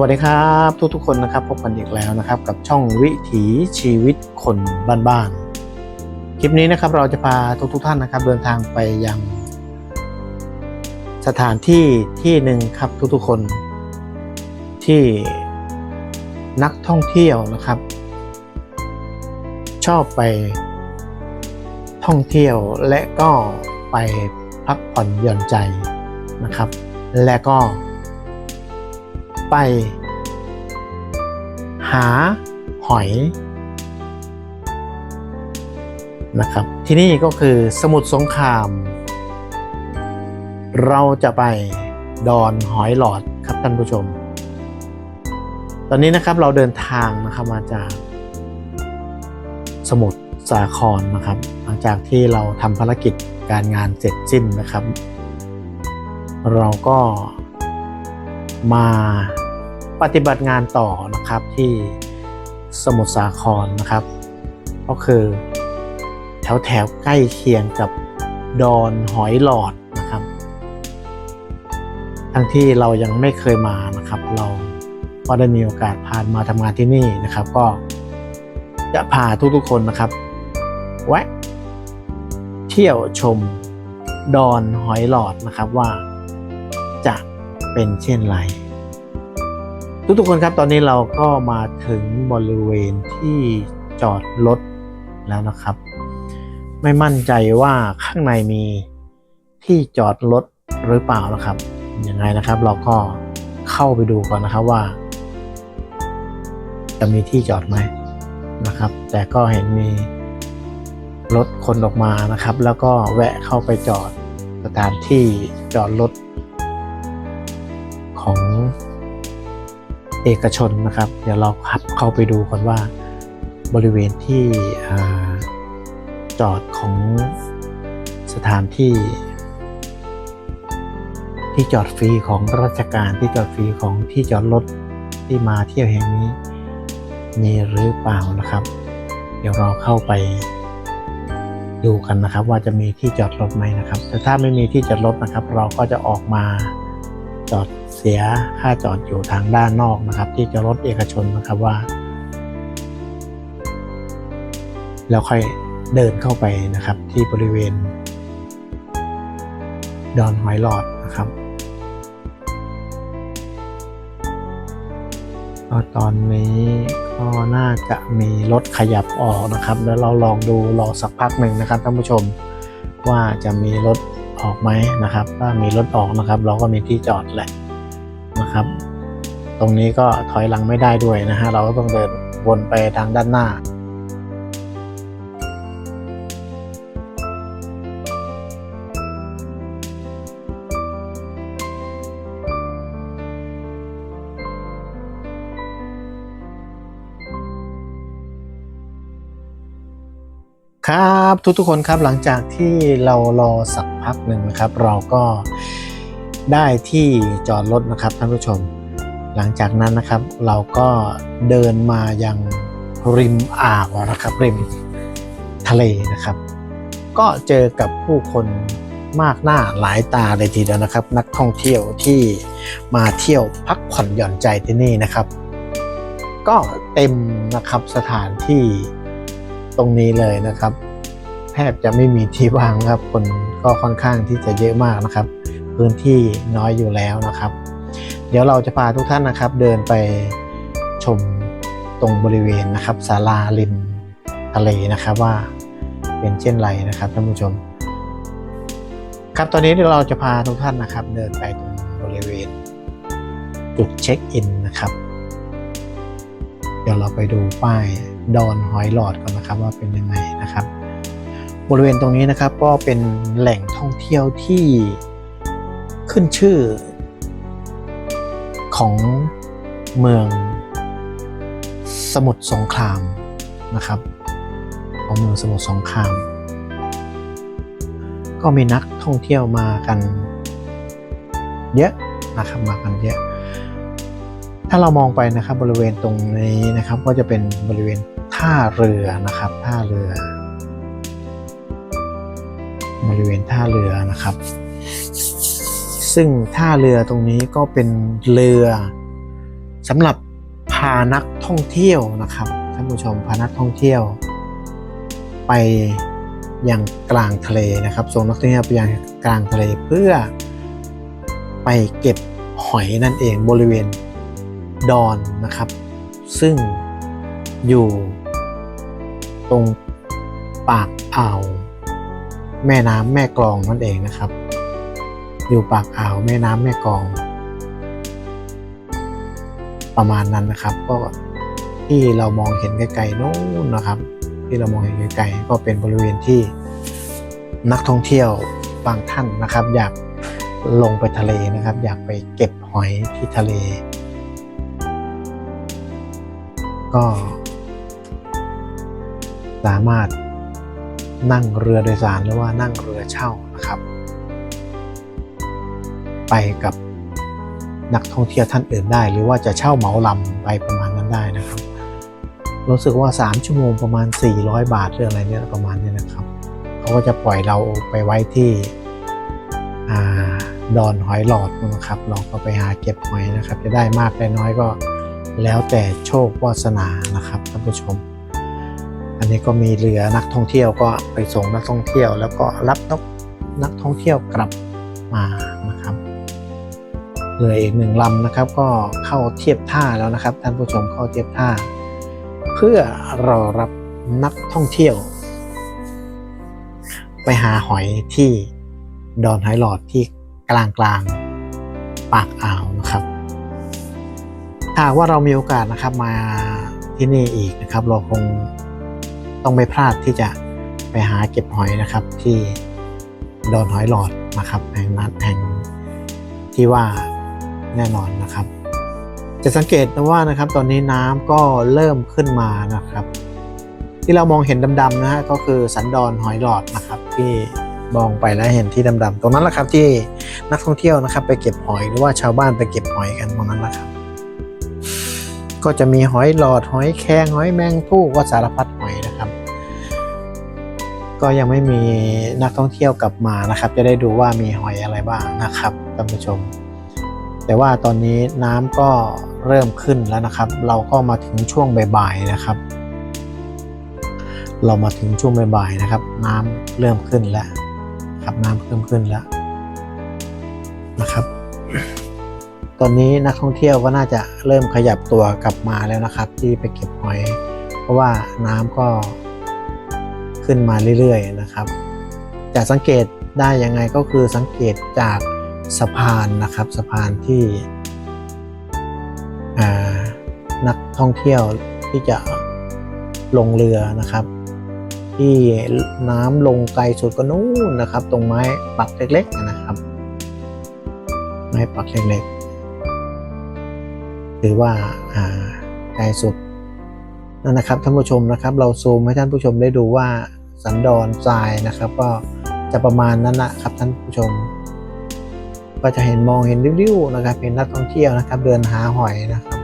วัสดีครับทุกทุกๆคนนะครับพบกันอีกแล้วนะครับ กับช่องวิถีชีวิตคนบ้านๆคลิปนี้นะครับเราจะพาทุกทุกๆท่านนะครับ เดินทางไปยังสถานที่ที่หนึ่งครับทุกๆคน ที่นักท่องเที่ยวนะครับ ชอบไปท่องเที่ยวและก็ไปพักผ่อนหย่อนใจนะครับ และก็ ไป หาหอยนะครับที่นี่ก็คือสมุทรสงคราม เราจะไปดอนหอยหลอดครับท่านผู้ชม ตอนนี้นะครับเราเดินทางนะครับมาจาก สมุทรสาครนะครับ หลังจากที่เราทำภารกิจการงานเสร็จสิ้นนะครับ เราก็ มาปฏิบัติงานต่อนะครับที่สมุทรสาครนะครับ ก็คือแถวแถวๆใกล้เคียงกับดอนหอยหลอดนะครับ ทั้งที่เรายังไม่เคยมานะครับ เราก็ได้มีโอกาสผ่านมาทำงานที่นี่นะครับ ก็จะพาทุกๆคนนะครับแวะเที่ยวชมดอนหอยหลอดนะครับว่าจะ เป็นเช่นไร ทุกๆคนครับตอนนี้เราก็มาถึงบริเวณที่จอดรถแล้วนะครับ ไม่มั่นใจว่าข้างในมีที่จอดรถหรือเปล่านะครับยังไงนะครับ เราก็เข้าไปดูก่อนนะครับว่า จะมีที่จอดไหมนะครับ แต่ก็เห็นมีรถคนออกมานะครับ แล้วก็แวะเข้าไปจอดสถานที่จอดรถ ของเอกชนนะครับ เดี๋ยวเราขับเข้าไปดูก่อนว่าบริเวณที่อจอดของสถานที่ ที่จอดฟรีของราชการที่จอดฟรีของที่จอดรถที่มาเที่ยวแห่งนี้ มีหรือเปล่านะครับ เดี๋ยวเราเข้าไปดูกันนะครับ ว่าจะมีที่จอดรถไหมนะครับ แต่ถ้าไม่มีที่จอดรถนะครับ เราก็จะออกมาจอด สียค่าจอดอยู่ทางด้านนอกนะครับ ที่จะรถเอกชนนะครับว่า แล้วค่อยเดินเข้าไปนะครับ ที่บริเวณ ดอนหอยหลอดนะครับก็ตอนนี้ก็น่าจะมีรถขยับออกนะครับ แล้วเราลองดูรอสักพักหนึ่งนะครับท่านผู้ชมว่าจะมีรถออกไหมนะครับ ถ้ามีรถออกนะครับ เราก็มีที่จอดแหละ นะครับ ตรงนี้ก็ถอยหลังไม่ได้ด้วยนะฮะเราก็ต้องเดินวนไปทางด้านหน้าครับทุกๆคนครับหลังจากที่เรารอสักพักหนึ่งนะครับ เราก็ ได้ที่จอดรถนะครับท่านผู้ชม หลังจากนั้นนะครับ เราก็เดินมายังริมอ่าวนะครับริมทะเลนะครับ ก็เจอกับผู้คนมากหน้าหลายตาเลยทีเดียวนะครับ นักท่องเที่ยวที่มาเที่ยวพักผ่อนหย่อนใจที่นี่นะครับ ก็เต็มนะครับสถานที่ตรงนี้เลยนะครับ แทบจะไม่มีที่ว่างครับคนก็ค่อนข้างที่จะเยอะมากนะครับ พื้นที่น้อยอยู่แล้วนะครับ เดี๋ยวเราจะพาทุกท่านนะครับ เดินไปชมตรงบริเวณนะครับศาลาริมทะเลนะครับว่าเป็นเช่นไรนะครับท่านผู้ชม ครับตอนนี้เดี๋ยวเราจะพาทุกท่านนะครับ เดินไปตรงบริเวณ จุดเช็คอินนะครับ เดี๋ยวเราไปดูป้ายดอนหอยหลอดก่อนนะครับว่าเป็นยังไงนะครับ บริเวณตรงนี้นะครับก็เป็นแหล่งท่องเที่ยวที่ ขึ้นชื่อของเมืองสมุทรสงครามนะครับ ของเมืองสมุทรสงคราม ก็มีนักท่องเที่ยวมากันเยอะนะครับมากันเยอะ ถ้าเรามองไปนะครับบริเวณตรงนี้นะครับก็จะเป็นบริเวณท่าเรือนะครับท่าเรือบริเวณท่าเรือนะครับ ซึ่งท่าเรือตรงนี้ก็เป็นเรือสำหรับพานักท่องเที่ยวนะครับท่านผู้ชมพานักท่องเที่ยว ไปยังกลางทะเลนะครับส่งนักท่องเที่ยวไปยังกลางทะเลเพื่อไปเก็บหอยนั่นเองบริเวณดอนนะครับ ซึ่งอยู่ตรงปากอ่าวแม่น้ำแม่กลองนั่นเองนะครับ อยู่ปากอ่าวแม่น้ำแม่กอง ประมาณนั้นนะครับ ก็ที่เรามองเห็นไกลๆโน้นนะครับ ที่เรามองเห็นไกลๆก็เป็นบริเวณที่นักท่องเที่ยวบางท่านนะครับ อยากลงไปทะเลนะครับ อยากไปเก็บหอยที่ทะเล ก็ สามารถนั่งเรือโดยสารหรือว่านั่งเรือเช่า ไปกับนักท่องเที่ยวท่านอื่นได้ หรือว่าจะเช่าเหมาลำไปประมาณนั้นได้นะครับ รู้สึกว่า 3 ชั่วโมงประมาณ 400 บาทหรืออะไรเนี่ยประมาณนี้นะครับเขาก็จะปล่อยเราไปไว้ที่อดอนหอยหลอดนะครับเราก็ไปหาเก็บหอยนะครับ จะได้มากได้น้อยก็แล้วแต่โชควาสนานะครับท่านผู้ชม อันนี้ก็มีเรือนักท่องเที่ยวก็ไปส่งนักท่องเที่ยว แล้วก็รับนักนักท่องเที่ยวกลับมานะครับ เรืออีกหนึ่งลำนะครับ ก็เข้าเทียบท่าแล้วนะครับ ท่านผู้ชมเข้าเทียบท่า เพื่อรอรับนักท่องเที่ยว ไปหาหอยที่ดอนหอยหลอดที่กลางกลางปากอ่าวนะครับถ้าหากว่าเรามีโอกาสนะครับมาที่นี่อีกนะครับ เราคงต้องไม่พลาดที่จะไปหาเก็บหอยนะครับ ที่ดอนหอยหลอดนะครับแห่งนั้นแห่งที่ว่า แน่นอนนะครับ จะสังเกตนะว่านะครับตอนนี้น้ำก็เริ่มขึ้นมานะครับ ที่เรามองเห็นดำๆนะฮะก็คือสันดอนหอยหลอดนะครับ ที่มองไปแล้วเห็นที่ดำๆตรงนั้นแหละครับที่นักท่องเที่ยวนะครับ ไปเก็บหอยหรือว่าชาวบ้านไปเก็บหอยกันตรงนั้นแหละครับก็จะมีหอยหลอดหอยแครงหอยแมงผู้ก็สารพัดหอยนะครับ ก็ยังไม่มีนักท่องเที่ยวกลับมานะครับ จะได้ดูว่ามีหอยอะไรบ้างนะครับท่านผู้ชม แต่ว่าตอนนี้น้ำก็เริ่มขึ้นแล้วนะครับ เราก็มาถึงช่วงบ่ายๆนะครับ เรามาถึงช่วงบ่ายๆนะครับ น้ำเริ่มขึ้นแล้วครับน้ำเริ่มขึ้นแล้วนะครับ ตอนนี้นักท่องเที่ยวก็น่าจะเริ่มขยับตัวกลับมาแล้วนะครับ ที่ไปเก็บหอย เพราะว่าน้ำก็ขึ้นมาเรื่อยๆนะครับจะสังเกตได้ยังไงก็คือสังเกตจาก สะพานนะครับสะพานที่นักท่องเที่ยวที่จะลงเรือนะครับ ที่น้ำลงไกลสุดก็นู่นนะครับ ตรงไม้ปักเล็กๆนะครับ ไม้ปักเล็กๆหรือว่าไกลสุดนั่นนะครับท่านผู้ชมนะครับ เราซูมให้ท่านผู้ชมได้ดูว่าสันดอนทรายนะครับ ก็จะประมาณนั้นนะครับท่านผู้ชม ก็จะเห็นมองเห็นริ้วๆนะครับเป็นนักท่องเที่ยวนะครับ เดินหาหอยนะครับ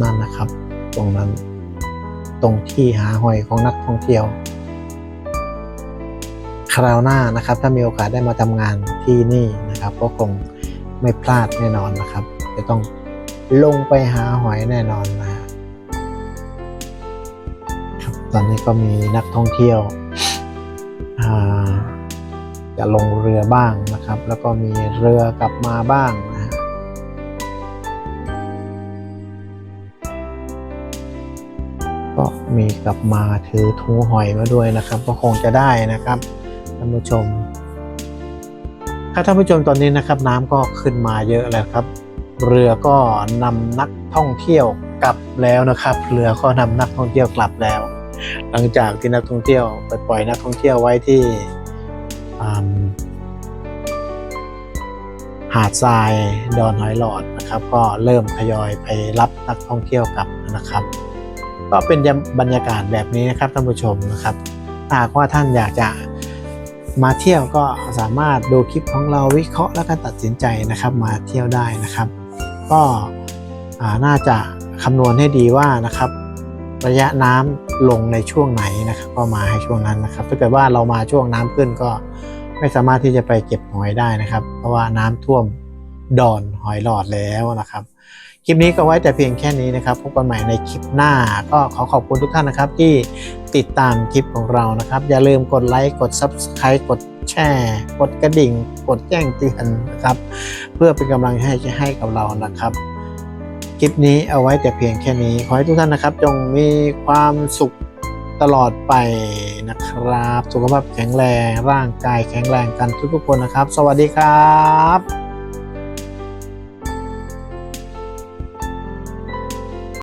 นั่นนะครับ ตรงนั้น ตรงที่หาหอยของนักท่องเที่ยว คราวหน้านะครับ ถ้ามีโอกาสได้มาทำงานที่นี่นะครับ ก็คงไม่พลาดแน่นอนนะครับ จะต้องลงไปหาหอยแน่นอนนะครับ ตอนนี้ก็มีนักท่องเที่ยวอ่า จะลงเรือบ้างนะครับ แล้วก็มีเรือกลับมาบ้างนะฮะก็มีกลับมาถือทูหอยมาด้วยนะครับ ก็คงจะได้นะครับท่านผู้ชม ถ้าท่านผู้ชมตอนนี้นะครับ น้ำก็ขึ้นมาเยอะแล้วครับ เรือก็นำนักท่องเที่ยวกลับแล้วนะครับ เรือก็นำนักท่องเที่ยวกลับแล้ว หลังจากที่นักท่องเที่ยวไปปล่อยนักท่องเที่ยวไว้ที่ หาดทรายดอนหอยหลอดนะครับ ก็เริ่มทยอยไปรับนักท่องเที่ยวกลับนะครับ ก็เป็นบรรยากาศแบบนี้นะครับท่านผู้ชมนะครับหากว่าท่านอยากจะมาเที่ยวก็สามารถดูคลิปของเราวิเคราะห์แล้วก็ตัดสินใจนะครับมาเที่ยวได้นะครับ ก็น่าจะคำนวณให้ดีว่านะครับ ระยะน้ำลงในช่วงไหนนะครับ ก็มาให้ช่วงนั้นนะครับ ถ้าเกิดว่าเรามาช่วงน้ำขึ้นก็ ไม่สามารถที่จะไปเก็บหอยได้นะครับ เพราะว่าน้ำท่วมดอนหอยหลอดแล้วนะครับ คลิปนี้ก็ไว้แต่เพียงแค่นี้นะครับพบกันใหม่ในคลิปหน้า ก็ขอขอบคุณทุกท่านนะครับ ที่ติดตามคลิปของเรานะครับ อย่าลืมกดไลค์กด Subscribe กดแชร์ กดกระดิ่ง กดแจ้งเตือนนะครับ เพื่อเป็นกำลังให้ให้กับเรานะครับคลิปนี้เอาไว้แต่เพียงแค่นี้ ขอให้ทุกท่านนะครับ จงมีความสุข ตลอดไปนะครับ สุขภาพแข็งแรงร่างกายแข็งแรงกันทุกๆคนนะครับ สวัสดีครับ